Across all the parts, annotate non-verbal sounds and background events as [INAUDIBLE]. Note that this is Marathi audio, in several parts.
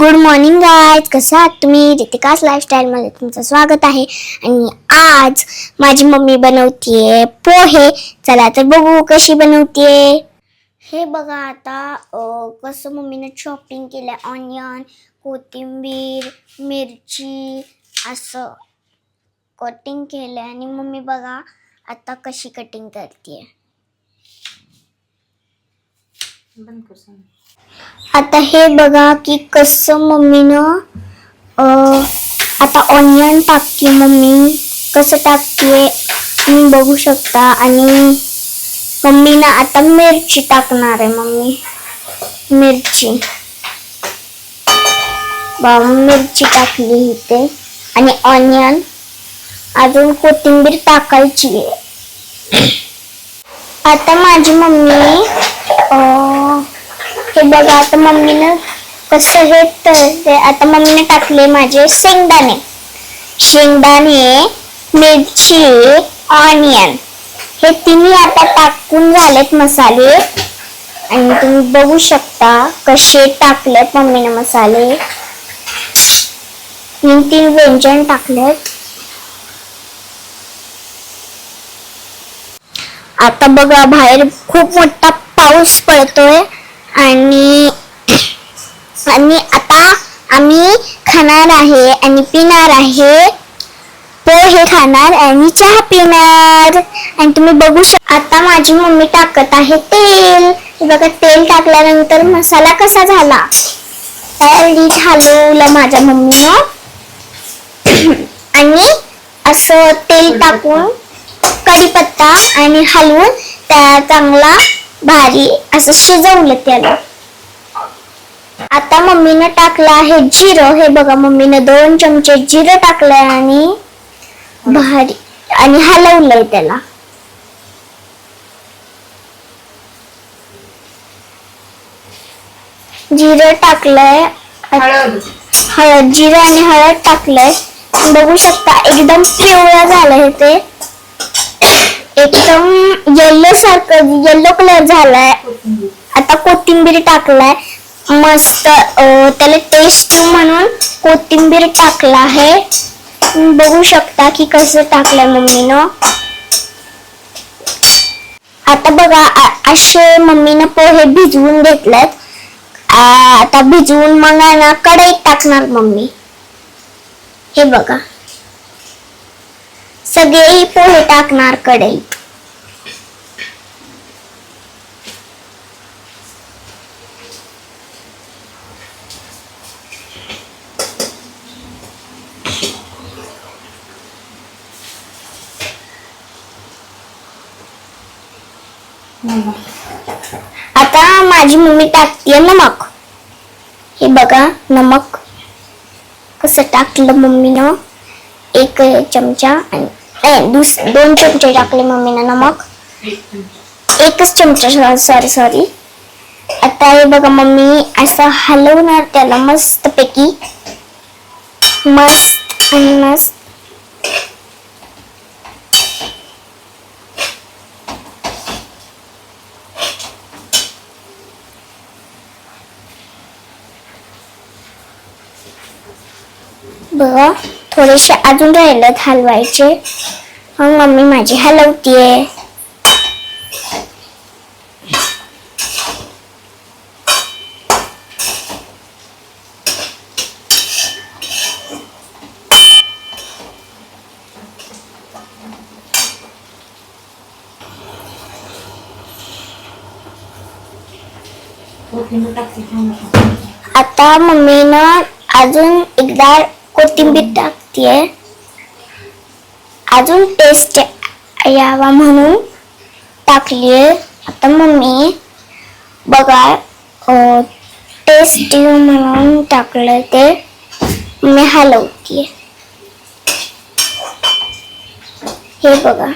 गुड मॉर्निंग गायज कसं आहात तुम्ही? रितिकास लाईफस्टाईलमध्ये तुमचं स्वागत आहे. आणि आज माझी मम्मी बनवतीये पोहे. चला तर बघू कशी बनवतीये. हे बघा आता कसं मम्मीनं शॉपिंग केलं. ऑनियन कोथिंबीर मिरची असं कटिंग केलं आणि मम्मी बघा आता कशी कटिंग करते बंद कर आता हे बघा की कसं मम्मीनं आता ऑनियन टाकते मम्मी. कसं टाकते तुम्ही बघू शकता. आणि मम्मीनं आता मिरची टाकणार आहे मम्मी. मिरची. बा मिरची टाकली इथे. आणि ऑनियन अजून कोथिंबीर टाकायची आहे. आता माझी मम्मी हे बघा आता मम्मीनं कसं हे तळते आता मम्मीने टाकले माझे शेंगदाणे. शेंगदाणे मिरची ऑनियन. हे तिन्ही आता टाकून झालेत मसाले. आणि तुम्ही बघू शकता कसे टाकलेत मम्मीने मसाले. तीन तीन व्यंजन टाकलेत. आता बघा बाहेर खूप मोठा पाऊस पडतोय. आणि आणि आता आम्ही खाणार आहे आणि पिणार आहे. पोहे खाणार आणि चहा पिणार. आणि तुम्ही बघू शकता आता माझी मम्मी टाकत आहे तेल. बघा तेल टाकल्यानंतर मसाला कसा झाला? नीट हलवलं माझ्या मम्मीनं. [CLEARS THROAT] आणि असं तेल टाकून कढीपत्ता आणि हलवून त्या चांगला भारी असं शिजवलं त्याला. आता मम्मीनं टाकलं आहे जिरं. हे बघा मम्मीनं दोन चमचे जिरं टाकलंय आणि भारी. आणि हलवलंय त्याला. जिरं टाकलंय. हळद. हळद जिरं आणि हळद टाकलंय. बघू शकता एकदम पिवळं झालंय ते. एकदम येल्लो सारखं येल्लो कलर झालाय. आता कोथिंबीर टाकलाय. मस्त त्याला टेस्ट म्हणून कोथिंबीर टाकला आहे. तुम्ही बघू शकता की कसं टाकलंय मम्मीनं. आता बघा असे मम्मीनं पोहे भिजवून घेतलेत. आता भिजवून मग ना कढईत टाकणार मम्मी. हे बघा. सगळेही पोहे टाकणार कढईत आता माझी मम्मी टाकते नमक. हे बघा नमक. कसं टाकलं मम्मीनं? एक चमचा आणि दुस दोन चमचे टाकले मम्मीनं नमक. एकच चमचा सॉरी सॉरी. आता हे बघा मम्मी असं हलवणार त्याला मस्त पैकी मस्त आणि मस्त. बघा. थोडेसे अजून राहिलेत हलवायचे. मग मम्मी माझी हलवतीये. आता मम्मीनं अजून एकदा कोथिंबीर टाकतीये अजून टेस्ट यावा म्हणून टाकली आता मम्मी बघा टेस्ट म्हणून टाकलं ते. मी हलवते हे बघा.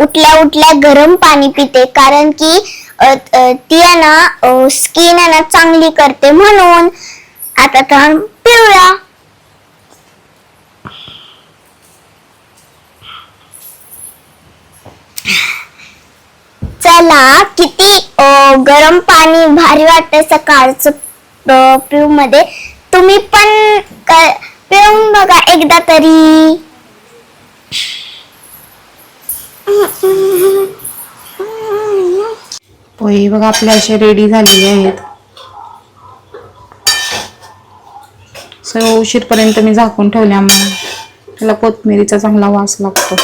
उठल्या उठल्या गरम पाणी पिते कारण की ती आहे ना स्किन आहे ना चांगली करते म्हणून. आता तर पिऊया. चला किती गरम पाणी भारी वाटतं सकाळचं पिऊ मध्ये तुम्ही पण पिऊन बघा एकदा तरी. पोहे बघा आपले असे रेडी झालेले आहेत. सर्व उशीरपर्यंत मी झाकून ठेवल्यामुळे त्याला कोथमिरीचा चांगला वास लागतो.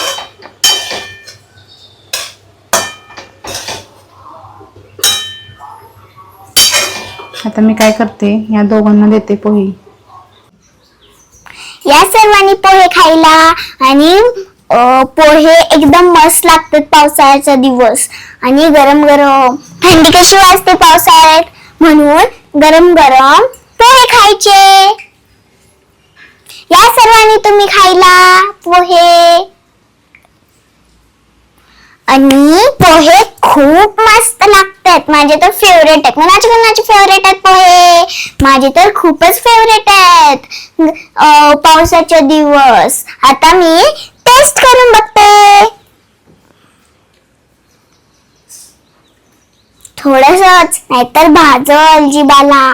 आता मी काय करते या दोघांना देते पोहे या सर्वांनी पोहे खायला आणि पोहे एकदम मस्त लागतात पावसाळ्याचा दिवस. आणि गरम गरम थंडी कशी वाजते पावसाळ्यात? म्हणून गरम गरम पोहे खायचे. या सर्वांनी तुम्ही खायला पोहे. आणि पोहे खूप मस्त लागतात. माझे तर फेवरेट आहेत. कोणाचे कोणाचे फेवरेट आहेत पोहे. माझे तर खूपच फेवरेट आहेत. पावसाचे दिवस. आता मी टेस्ट करून बघते. थोडसच नाहीतर भाजल जिबाला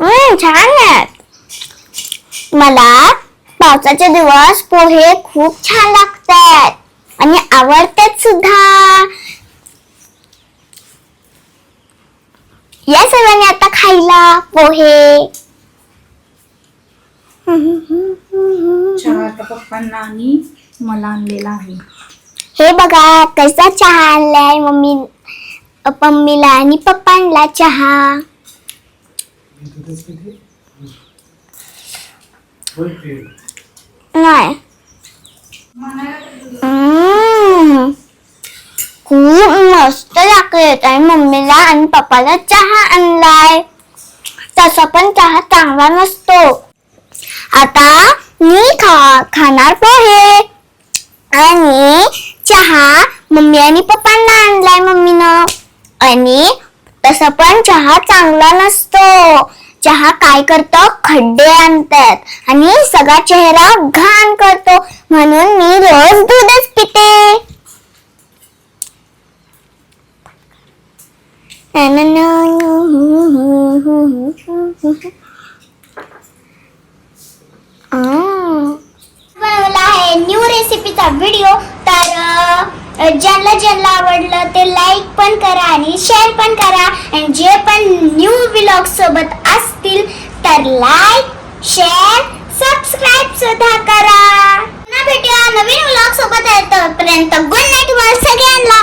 हम्म छान आहेत. मला पावसाचे दिवस पोहे खूप छान लागतात. आणि आवडतात सुद्धा. या सर्वांनी आता खायला पोहे. चहा आता पप्पांना आणि मला आणलेला आहे. हे बघा कसा चहा आणलाय मम्मी मम्मीला आणि पप्पांना चहा. नाही. हम्म. खूप मस्त लागत आणि मम्मीला आणि पप्पाला चहा आणलाय. तसा पण चहा चांगला नसतो. आता मी खा खाणार पोहे. आणि चहा मम्मी आणि पप्पांना आणलाय मम्मीनं. आणि तसं पण चहा चांगला नसतो. चहा काय करतो? खड्डे आणतात. आणि सगळा चेहरा घाण करतो. म्हणून मी रोज दूधच पिते. बनवला आहे न्यू रेसिपीचा व्हिडिओ तर अ, ज्यांना आवडलं ते लाईक पण करा आणि शेअर पण करा. आणि जे पण न्यू व्लॉग सोबत असतील तर लाईक शेअर सबस्क्राईब सुद्धा करा. पुन्हा भेटूया नवीन व्लॉग सोबत. आहे तोपर्यंत गुड नाईट तुम्हाला सगळ्यांना.